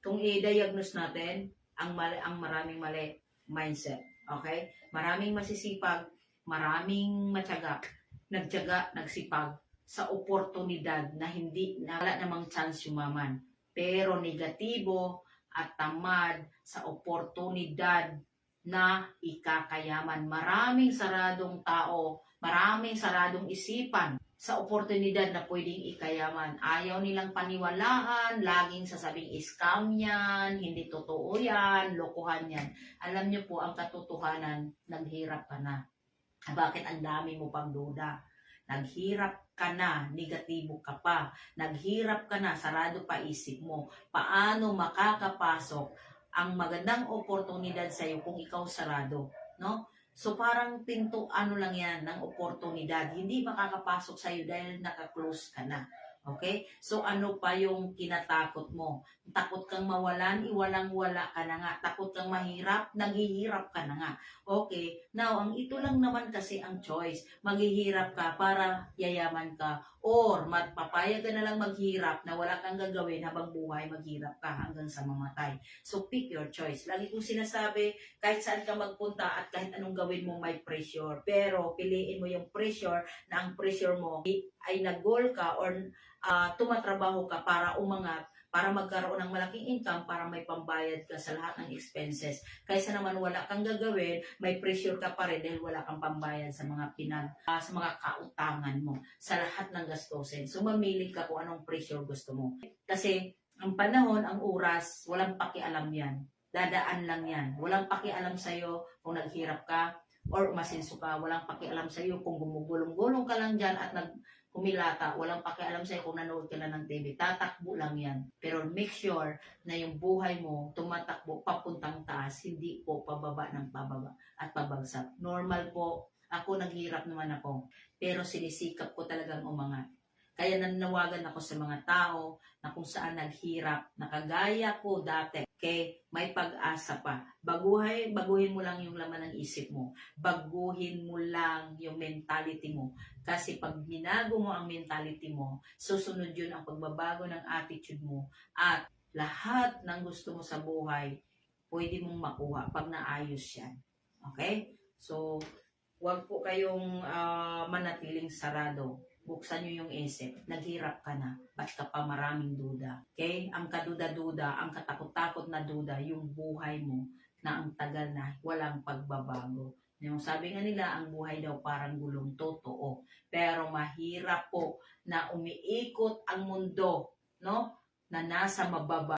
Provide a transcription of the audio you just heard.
kung i-diagnose natin, ang mali, ang maraming mali mindset. Okay? Maraming masisipag, maraming matyaga, nagtyaga, nagsipag sa oportunidad na hindi na wala namang chance yumaman. Pero negatibo at tamad sa oportunidad na ikakayaman. Maraming saradong tao, maraming saradong isipan sa oportunidad na pwedeng ikayaman. Ayaw nilang paniwalaan, laging sasabing scam yan, hindi totoo yan, lokohan yan. Alam niyo po, ang katotohanan, naghirap ka na. Bakit ang dami mo pang duda? Naghirap ka na, negatibo ka pa. Naghirap ka na, sarado pa isip mo. Paano makakapasok ang magandang oportunidad sa iyo kung ikaw sarado, no? So parang pinto ano lang yan ng oportunidad. Hindi makakapasok sa iyo dahil naka-close ka na. Okay? So ano pa yung kinatakot mo? Takot kang mawalan, iwalang-wala ka na nga. Takot kang mahirap, naghihirap ka na nga. Okay, now ang ito lang naman kasi ang choice. Maghihirap ka para yayaman ka or magpapayag ka na lang maghirap na wala kang gagawin habang buhay, maghirap ka hanggang sa mamatay. So pick your choice. Lagi kong sinasabi, kahit saan ka magpunta at kahit anong gawin mo may pressure. Pero piliin mo yung pressure na ang pressure mo ay nag-goal ka or ah, tumatrabaho ka para umangat para magkaroon ng malaking income para may pambayad ka sa lahat ng expenses. Kaysa naman wala kang gagawin, may pressure ka pa rin dahil wala kang pambayad sa mga pinag ah, sa mga kautangan mo, sa lahat ng gastusin. So mamili ka kung anong pressure gusto mo. Kasi ang panahon, ang oras, walang pakialam yan. Dadaan lang yan. Walang pakialam sa'yo kung naghirap ka or masinso ka. Walang pakialam sa'yo kung gumugulong-gulong ka lang dyan at nag kumilata, walang pakialam sa'yo kung nanood ka lang ng TV, tatakbo lang yan. Pero make sure na yung buhay mo tumatakbo papuntang taas, hindi po pababa ng pababa at pabagsak. Normal po, ako naghirap naman ako, pero sinisikap ko talagang umangat. Kaya nanawagan ako sa mga tao na kung saan naghirap, nakagaya ko dati, kay may pag-asa pa. Baguhay, baguhin mo lang yung laman ng isip mo. Baguhin mo lang yung mentality mo. Kasi pag binago mo ang mentality mo, susunod yun ang pagbabago ng attitude mo. At lahat ng gusto mo sa buhay, pwede mong makuha pag naayos yan. Okay? So, huwag po kayong ah, manatiling sarado. Buksan nyo yung isip. Naghirap ka na. Ba't ka pa maraming duda? Okay? Ang kaduda-duda, ang katakot-takot na duda, yung buhay mo na ang tagal na walang pagbabago. Yung sabi nga nila, ang buhay daw parang gulong totoo. Pero mahirap po na umiikot ang mundo, no? Na nasa mababa